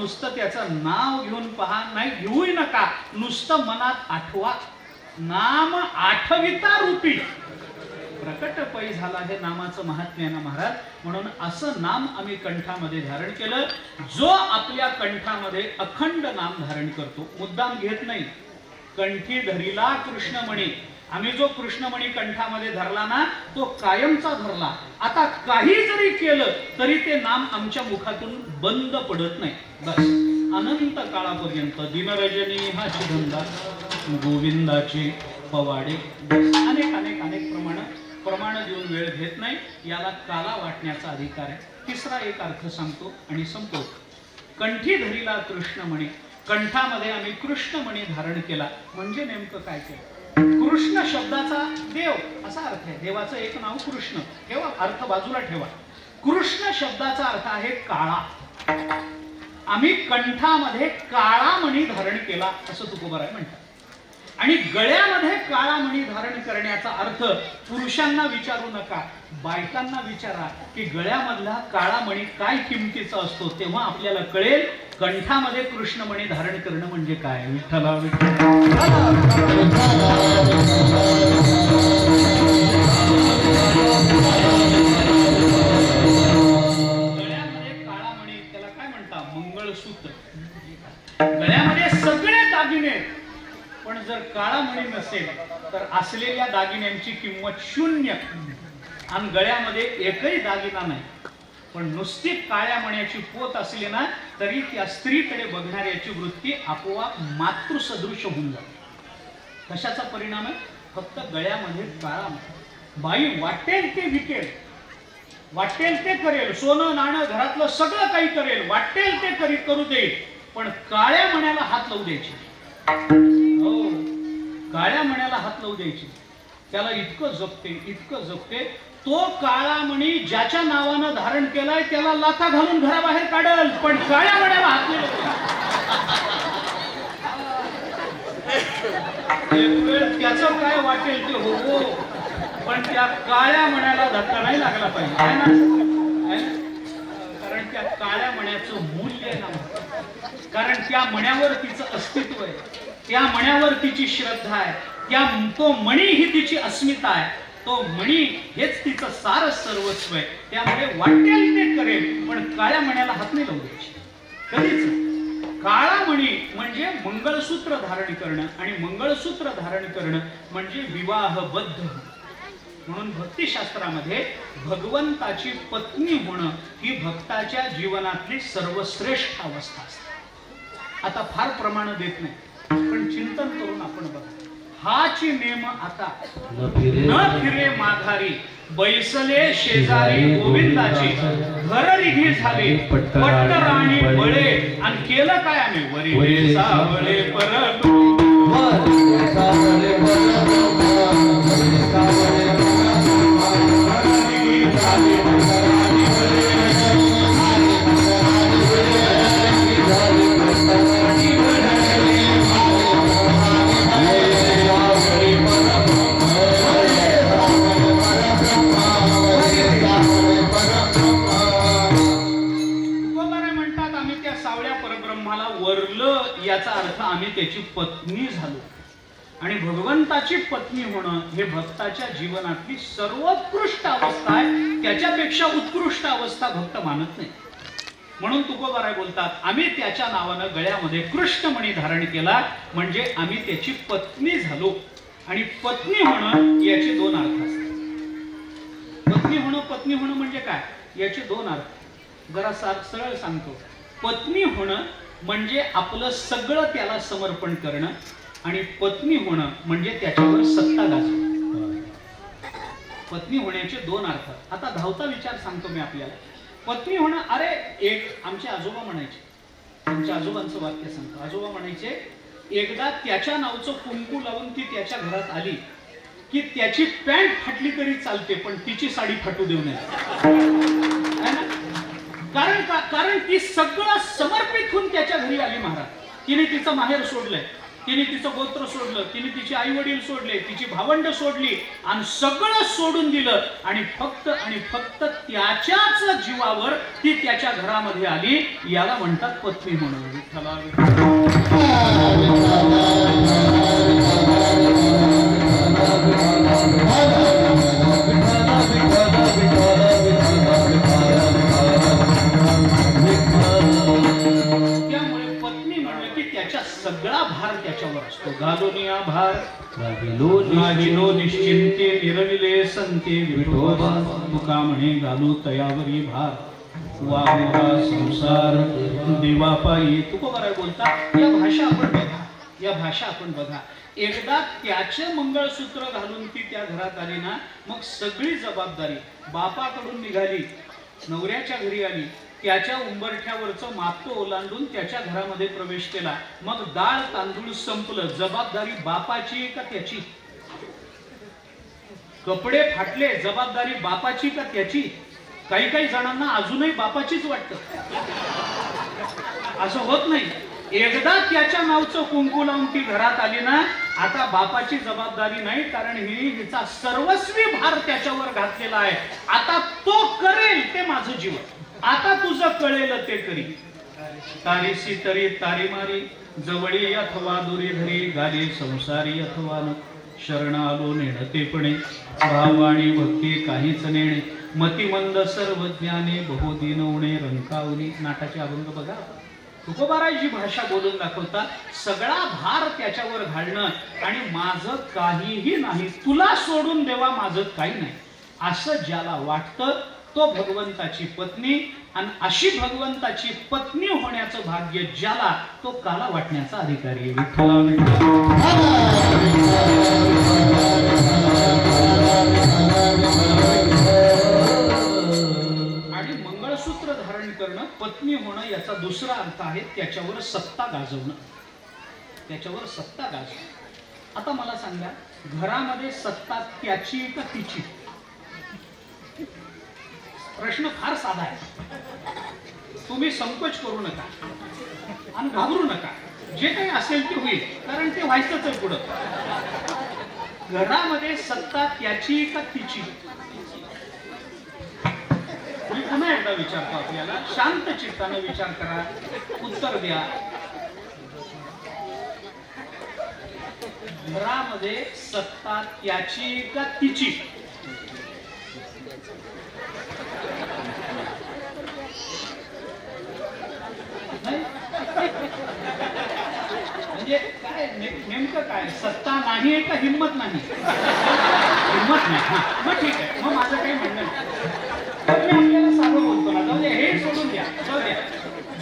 नुसतं त्याचं नाव घेऊन पहा. नाही घेऊही नका. नुसतं मनात आठवा. नाम आठविता रूपी. प्रकट पै झाला हे नामाचं महात्म्य ना महाराज? म्हणून असं नाम आम्ही कंठामध्ये धारण केलं. जो आपल्या कंठामध्ये अखंड नाम धारण करतो. मुद्दाम घेत नाही. कंठी धरिला म्हणे आम्ही जो कृष्णमणी कंठामध्ये धरला ना तो कायमचा धरला. आता काही जरी केलं तरी ते नाम आमच्या मुखातून बंद पडत नाही. बस. अनंत काळापर्यंत दिनरजनी हा धंदा गोविंदाची पवाडे अनेक अनेक अनेक प्रमाण प्रमाण देऊन वेळ घेत नाही. याला काला वाटण्याचा अधिकार आहे. तिसरा एक अर्थ सांगतो आणि संपतो कंठी धरीला कृष्णमणी. कंठामध्ये आम्ही कृष्णमणी धारण केला. म्हणजे नेमकं काय केलं? कृष्ण शब्दाचा देव असा अर्थ आहे. देवाचं एक नाव कृष्ण. ठेवा अर्थ बाजूला ठेवा. कृष्ण शब्दाचा अर्थ आहे काळा. आम्ही कंठामध्ये काळा मणी धारण केला असं तुकोबाराय म्हणतात. आणि गळ्यामध्ये काळा मणी धारण करण्याचा अर्थ पुरुषांना विचारू नका बायकांना विचारा की गळ्यामधला काळा मणी काय किमतीचा असतो तेव्हा आपल्याला कळेल कंठामध्ये कृष्णमणी धारण करणं म्हणजे काय? विठ्ठला गळ्यामध्ये काळा मणी त्याला काय म्हणतात? मंगळसूत्र. गळ्यामध्ये सगळे दागिने पण जर काळा मणी नसेल तर असलेल्या दागिन्यांची किंमत शून्य. आणि गळ्यामध्ये एकही दागिना नाही. पण नुसती काळ्या मण्याची पोत असली ना तरी त्या स्त्रीकडे बघणाऱ्याची वृत्ती आपोआप मातृसदृश होऊन जाते. कशाचा परिणाम आहे? फक्त गळ्यामध्ये काळा बाई वाटेल ते विकेल. वाटेल ते करेल. सोनं नाणं घरातलं सगळं काही करेल. वाटेल ते करी करू देईल पण काळ्या मण्याला हात लावू द्यायची काळ्या मण्याला हात लावू द्यायची. त्याला इतकं जपते इतकं जपते. तो काळा मणी ज्याच्या नावानं धारण केलाय त्याला लाथा घालून घराबाहेर काढल. पण काळ्या मण्याला हात एक वेळ त्याचं काय वाटेल ते हो पण त्या काळ्या मण्याला धक्का नाही लागला पाहिजे. कारण त्या काळ्या मण्याचं मूल्य आहे ना. कारण त्या मण्यावर तिचं अस्तित्व आहे. त्या मण्यावर तिची श्रद्धा आहे. त्या तो मणी ही तिची अस्मिता आहे. तो मणी हेच तिचं सार सर्वस्व आहे. त्यामुळे वाटेल ते करेल पण काळ्या मण्याला हात नाही लावू द्यायची. कधीच. काळा मणी म्हणजे मंगळसूत्र धारण करणं आणि मंगळसूत्र धारण करणं म्हणजे विवाहबद्ध म्हणून भक्तिशास्त्रामध्ये भगवंताची पत्नी होणं ही भक्ताच्या जीवनातली सर्वश्रेष्ठ अवस्था असते. आता फार प्रमाण देत नाही. पण चिंतन करून आपण बघा. हाची नेम आता. न फिरे माघारी. बैसले शेजारी गोविंदाची. घर रिघी झाली. पट्टराणी बळे आणि केलं काय आम्ही? वरी वरी सावळे परतू आणि भगवंताची पत्नी होणं हे भक्ताच्या जीवनातली सर्वोत्कृष्ट अवस्था आहे. त्याच्यापेक्षा उत्कृष्ट अवस्था भक्त मानत नाही. म्हणून तुकोबाराय बोलतात आम्ही त्याच्या नावानं गळ्यामध्ये कृष्णमणी धारण केला म्हणजे आम्ही त्याची पत्नी झालो. आणि पत्नी होणं याचे दोन अर्थ असतात. पत्नी होणं पत्नी होणं म्हणजे काय? याचे दोन अर्थ. जरा सार सरळ सांगतो. पत्नी होणं म्हणजे आपलं सगळं त्याला समर्पण करणं आणि पत्नी होणं म्हणजे त्याच्यावर सत्ता गाजवणं. पत्नी होण्याचे दोन अर्थ. आता धावता विचार सांगतो मी आपल्याला. पत्नी होणं अरे एक आमचे आजोबा म्हणायचे. आमच्या आजोबांचं वाक्य सांगतो. आजोबा म्हणायचे एकदा त्याच्या नावचं कुंकू लावून ती त्याच्या घरात आली की त्याची पॅन्ट फाटली तरी चालते पण तिची साडी फाटू देऊ नये. ना? कारण का? कारण ती सगळं समर्पित होऊन त्याच्या घरी आली महाराज. तिने तिचं माहेर सोडलंय. तिने तिचं गोत्र सोडलं तिने तिचे आई वडील सोडले तिची भावंड सोडली आणि सगळं सोडून दिलं. आणि फक्त आणि फक्त त्याच्याच जीवावर ती त्याच्या घरामध्ये आली. याला म्हणतात पत्नी म्हणून. भार। नाहिलो निश्चिंते निरविले संते विठोबा। तुका म्हणे घालू तयावरी भार। वाहुरा संसार। देवापायी। तुको बरं बोलता या भाषा आपण बघा या भाषा आपण बघा. एकदा त्याचे मंगळसूत्र घालून ती त्या घरात आली ना मग सगळी जबाबदारी बापाकडून निघाली नवऱ्याच्या घरी आली त्याच्या उंबरठ्यावरचं मापतो ओलांडून त्याच्या घरामध्ये प्रवेश केला. मग डाळ तांदूळ संपलं. जबाबदारी बापाची का त्याची? कपडे फाटले. जबाबदारी बापाची का त्याची? काही काही जणांना अजूनही बापाचीच वाटत. असं होत नाही. एकदा त्याच्या नावचं कुंकू लावून ती घरात आली ना आता बापाची जबाबदारी नाही कारण ही हिचा सर्वस्वी भार त्याच्यावर घातलेला आहे. आता तो करेल ते माझं जीवन. आता तुझं कळेल ते करी तारीसी तरी तारी मारी जवळी अथवा दुरी धरी गाली संसारी अथवा न. शरण आलो नेणतेपणे भाव आणि भक्ती काहीच नेणे. मतिमंद सर्व ज्ञाने बहुदिनवणे रंकावली. नाटाचे अभंग बघा. तुकोबारायची भाषा बोलून दाखवता सगळा भार त्याच्यावर घालणं आणि माझं काहीही नाही तुला सोडून देवा माझं काही नाही. असं ज्याला वाटतं तो भगवंताची पत्नी आणि अशी भगवंताची पत्नी होण्याचं भाग्य ज्याला तो काला वाटण्याचा अधिकारी आहे. आणि मंगळसूत्र धारण करणं पत्नी होणं याचा दुसरा अर्थ आहे त्याच्यावर सत्ता गाजवणं. त्याच्यावर सत्ता गाजवणं. आता मला सांगा घरामध्ये सत्ता त्याची का तिची? प्रश्न फार साधा आहे. तुम्ही संकोच करू नका आणि घाबरू नका. जे काही असेल ते होईल कारण ते व्हायचंच आहे पुढं. घरामध्ये सत्ता त्याची का तिची? मी पुन्हा एकदा विचारतो आपल्याला शांत चित्ताने विचार करा उत्तर द्या. घरामध्ये सत्ता त्याची का तिची नाही? म्हणजे काय नेमकं काय? सत्ता नाही आहे का हिंमत नाही? हिंमत नाही. हा मग ठीक आहे. मग माझं काही म्हणणं नाही. मी आपल्याला साधं बोलतो ना जाऊ द्या हे सोडून द्या. जाऊ द्या.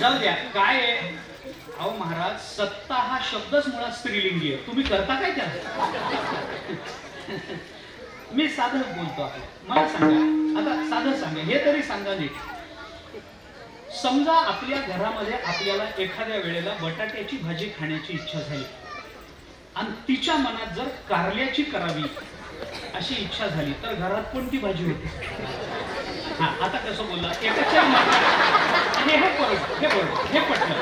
जाऊ द्या. काय आहे? अहो महाराज सत्ता हा शब्दच मुळात स्त्रीलिंगी आहे. तुम्ही करता काय त्या मी साधं बोलतो आपलं. मला सांगा. आता साधं सांगा. हे तरी सांगा नीट. समजा आपल्या घरामध्ये आपल्याला एखाद्या वेळेला बटाट्याची भाजी खाण्याची इच्छा झाली आणि तिच्या मनात जर कारल्याची करावी अशी इच्छा झाली तर घरात कोणती भाजी होती? हा आता कसं बोलला? एकाच्या मनात आणि हे बरोबर हे बरोबर हे पटलं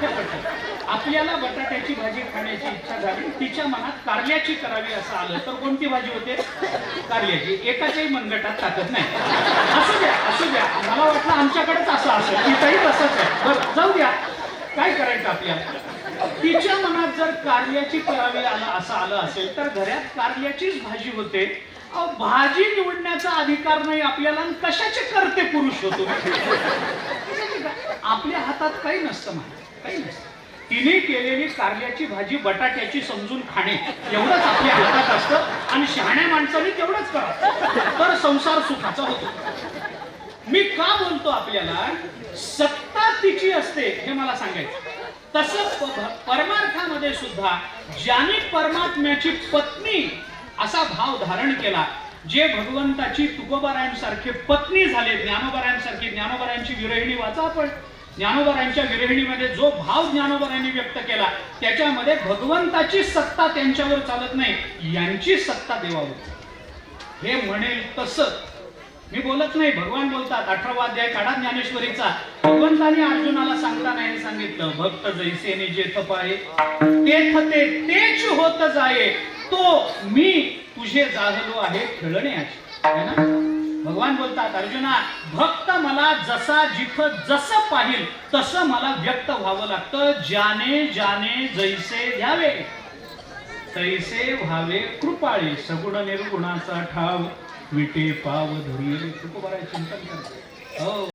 हे पटलं आपल्याला बटाट्याची भाजी खाण्याची इच्छा झाली तिच्या मनात कारल्याची करावी असं आलं तर कोणती भाजी होते? कारल्याची. एकाच्याही मनगटात टाकत नाही. असू द्या असू द्या. मला वाटलं आमच्याकडेच असं असेल. तिथंही तसंच आहे. बरं जाऊ द्या. काय करायचं आपल्याला? तिच्या मनात जर कारल्याची करावी आलं असं आलं असेल तर घरात कारल्याचीच भाजी होते. भाजी निवडण्याचा अधिकार नाही आपल्याला कशाचे करते पुरुष होतो आपल्या हातात काही नसतं मला काही नसतं. तिने केलेली कारल्याची भाजी बटाट्याची समजून खाणे एवढंच आपल्या हातात असतं. आणि शहाण्या माणसाने तेवढंच करा तर संसार सुखाचा होतो. मी का बोलतो आपल्याला सत्ता तिची असते हे मला सांगायचं. तसं परमार्थामध्ये सुद्धा ज्याने परमात्म्याची पत्नी असा भाव धारण केला जे भगवंताची तुकोबारायांसारखे पत्नी झाले ज्ञानोबारायांसारखी ज्ञानोबारायांची विरहिणी वाचा आपण. ज्ञानोबरांच्या विरहिणीमध्ये जो भाव ज्ञानोबरांनी व्यक्त केला त्याच्यामध्ये भगवंताची सत्ता त्यांच्यावर चालत नाही यांची सत्ता देवावर. हे म्हणेल तसं. मी बोलत नाही भगवान बोलतात अठरावा अध्याय काढा ज्ञानेश्वरीचा. भगवंताने अर्जुनाला सांगताना हे सांगितलं भक्त जैसेने जे पाहे तेथ ते तेच होत जाये तो मी तुझे जागलो आहे खेळण्याचे. ना? भगवान बोलतात अर्जुना भक्त मला जसा जिथं जसं पाहिल तसं मला व्यक्त व्हावं लागतं. ज्याने ज्याने जैसे घ्यावे तैसे व्हावे कृपाळे. सगुण निर्गुणाचा ठाव विटे पाव धुरी चिंतन करते हो.